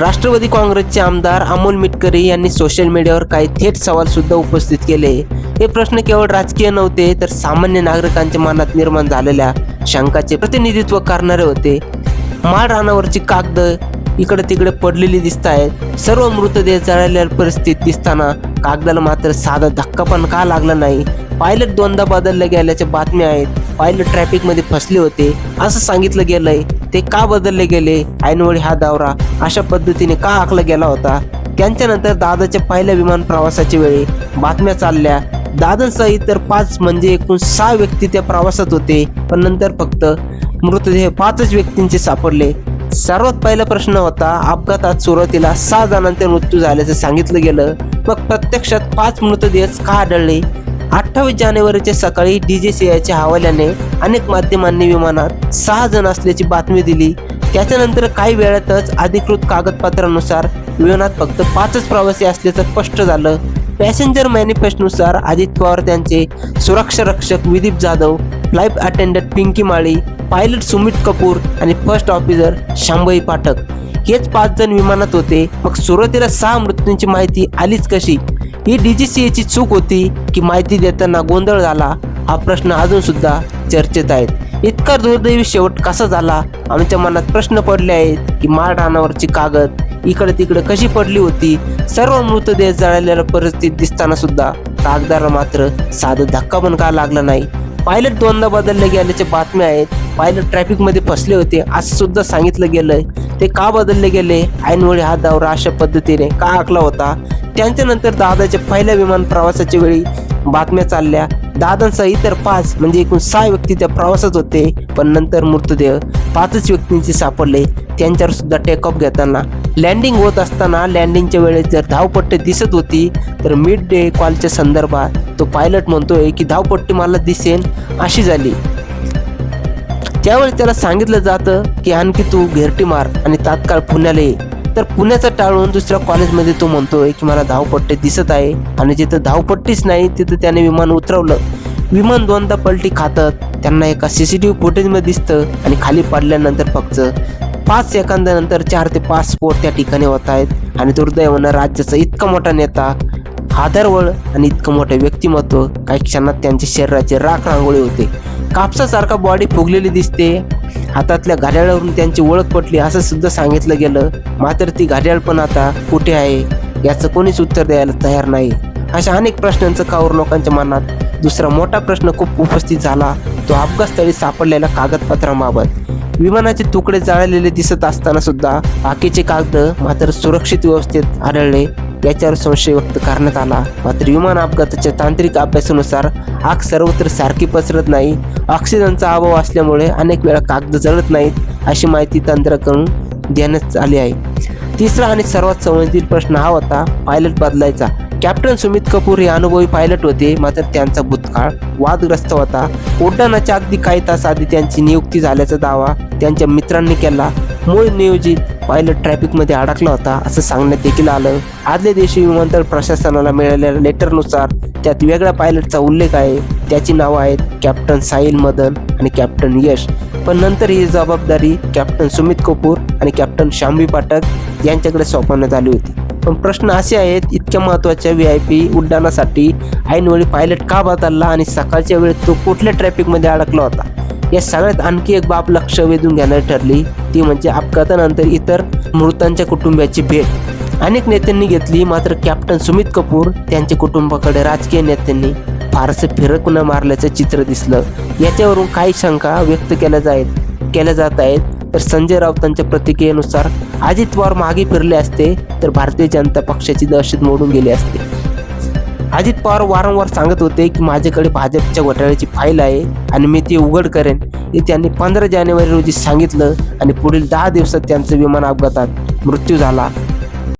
राष्ट्रवादी काँग्रेसचे आमदार अमोल मिटकरी यांनी सोशल मीडियावर काही थेट सवाल सुद्धा उपस्थित केले. हे प्रश्न केवळ राजकीय नव्हते तर सामान्य नागरिकांच्या मनात निर्माण झालेल्या शंकाचे प्रतिनिधित्व करणारे होते. माळ रानावरची कागद इकडे तिकडे पडलेली दिसत आहेत सर्व मृतदेह जळालेल्या परिस्थितीत दिसताना कागदाला मात्र साधा धक्का पण का लागला नाही? पायलट दोनदा बदलले गेल्याच्या बातम्या आहेत. पायलट ट्रॅफिकमध्ये फसले होते. असं सांगितलं गेलंय. ते का बदलले गेले? ऐनवेळी हा दौरा अशा पद्धतीने का आखला गेला होता? त्यांच्यानंतर दादाच्या पहिल्या विमान प्रवासाच्या वेळी बातम्या चालल्या. दादांसह इतर पाच म्हणजे एकूण सहा व्यक्ती त्या प्रवासात होते. पण नंतर फक्त मृतदेह पाचच व्यक्तींचे सापडले. सर्वात पहिला प्रश्न होता अपघातात सुरुवातीला सहा जणांचा मृत्यू झाल्याचं सांगितलं गेलं. मग प्रत्यक्षात पाच मृतदेह का आढळले? अठ्ठावीस जानेवारीच्या सकाळी डीजेसीआयच्या हवाल्याने अनेक माध्यमांनी विमानात सहा जण असल्याची बातमी दिली. त्याच्यानंतर काही वेळातच अधिकृत कागदपत्रानुसार विमानात फक्त पाचच प्रवासी असल्याचं स्पष्ट झालं. पॅसेंजर मॅनिफेस्टनुसार अजित पवार त्यांचे सुरक्षा रक्षक Videep Jadhav flight attendant Pinky Mali pilot Sumit Kapoor आणि फर्स्ट ऑफिसर शांभई पाठक. हेच पाच जण विमानात होते. मग सुरुवातीला सहा मृत्यूंची माहिती आलीच कशी? ही डीजीसीएची चूक होती की माहिती देताना गोंधळ झाला? हा प्रश्न अजून सुद्धा चर्चेत आहेत. इतका दुर्दैवी शेवट कसा झाला? आमच्या मनात प्रश्न पडले आहेत की माळ कागद इकडे तिकडे कशी पडली होती? सर्व मृतदेह जळालेल्या परिस्थितीत दिसताना सुद्धा कागदाला मात्र साधं धक्का पण का लागला नाही? पायलट दोनदा बदलले गेल्याच्या बातम्या आहेत. पायलट ट्रॅफिकमध्ये फसले होते असं सुद्धा सांगितलं गेलंय. ते का बदलले गेले? ऐनवेळी हा दौरा अशा पद्धतीने का आखला होता? त्यांच्यानंतर दादाच्या पहिल्या विमान प्रवासाच्या वेळी बातम्या चालल्या. दादांसह इतर पाच म्हणजे एकूण सहा व्यक्ती त्या प्रवासात होते पण नंतर मृतदेह पाचच व्यक्तींचे सापडले. त्यांच्यावर सुद्धा टेकऑफ घेताना. लँडिंग होत असताना लँडिंगच्या वेळेस जर धावपट्टी दिसत होती तर मिड डे कॉलच्या संदर्भात तो पायलट म्हणतोय की धावपट्टी मला दिसेन अशी झाली. त्यावेळी त्याला सांगितलं जातं की आणखी तू घेरटी मार आणि तात्काळ पुण्याला ये. तर पुण्याचा टाळून दुसऱ्या कॉलेजमध्ये तो म्हणतोय की मला धावपट्टी दिसत आहे. आणि जिथं धावपट्टीच नाही तिथं त्याने विमान उतरवलं. विमान दोनदा पलटी खातात. त्यांना एका सी सी टी व्ही फुटेजमध्ये दिसतं आणि खाली पडल्यानंतर फक्त पाच सेकंदानंतर चार ते पाच स्फोट त्या ठिकाणी होत आहेत. आणि दुर्दैवानं राज्याचा इतका मोठा नेता आधारवळ आणि इतकं मोठं व्यक्तिमत्व काही क्षणात त्यांच्या शरीराचे राख रांगोळी होते. कापसासारखा बॉडी फुगलेली दिसते. हातातल्या घड्याळावरून त्यांची ओळख पटली असं सुद्धा सांगितलं गेलं. मात्र ती घड्याळ पण आता कुठे आहे? याचं कोणीच उत्तर द्यायला तयार नाही. अशा अनेक प्रश्नांचं कावर लोकांच्या मनात दुसरा मोठा प्रश्न खूप उपस्थित झाला. तो अपघातस्थळी सापडलेल्या कागदपत्रांबाबत. विमानाचे तुकडे जाळलेले दिसत असताना सुद्धा बाकीचे कागद मात्र सुरक्षित व्यवस्थेत आढळले. याच्यावर संशय व्यक्त करण्यात आला. मात्र विमान अपघाताच्या तांत्रिक अभ्यासानुसार आग सर्वत्र सारखी पसरत नाही. ऑक्सिजनचा अभाव असल्यामुळे अनेक वेळा कागद जळत नाहीत अशी माहिती तंत्राकडून देण्यात आली आहे. तिसरा आणि सर्वात संवेदनशील प्रश्न हा होता पायलट बदलायचा. कॅप्टन सुमित कपूर हे अनुभवी पायलट होते मात्र त्यांचा भूतकाळ वादग्रस्त होता. उड्डाणाच्या अगदी काही तास आधी त्यांची नियुक्ती झाल्याचा दावा त्यांच्या मित्रांनी केला. मूळ नियोजित पायलट ट्रॅफिकमध्ये अडकला होता असं सांगण्यात देखील आलं. आदल्या दिवशी विमानतळ प्रशासनाला मिळालेल्या लेटरनुसार त्यात वेगळ्या पायलटचा उल्लेख आहे. त्याची नावं आहेत कॅप्टन साहिल मदन आणि कॅप्टन यश. पण नंतर ही जबाबदारी कॅप्टन सुमित कपूर आणि कॅप्टन शांबी पाठक यांच्याकडे सोपवण्यात आली होती. पण प्रश्न असे आहेत इतक्या महत्त्वाच्या व्ही आय पी उड्डाणासाठी ऐनवेळी पायलट का बदलला आणि सकाळच्या वेळेत तो कुठल्या ट्रॅफिकमध्ये अडकला होता? या सगळ्यात आणखी एक बाब लक्ष वेधून घेणारी ठरली ती म्हणजे अपघातानंतर इतर मृतांच्या कुटुंबियाची भेट. अनेक नेत्यांनी घेतली मात्र कॅप्टन सुमित कपूर त्यांच्या कुटुंबाकडे राजकीय नेत्यांनी फारसे फिरक न मारल्याचं चित्र दिसलं. याच्यावरून काही शंका व्यक्त केल्या जात केल्या जात आहेत. तर संजय राऊतांच्या प्रतिक्रियेनुसार अजित पवार मागे फिरले असते तर भारतीय जनता पक्षाची दहशत मोडून गेली असते. अजित पवार वारंवार सांगत होते की माझ्याकडे भाजपच्या घोटाळ्याची फाईल आहे आणि मी ती उघड करेन. हे त्यांनी पंधरा जानेवारी रोजी सांगितलं आणि पुढील दहा दिवसात त्यांचं विमान अपघातात मृत्यू झाला.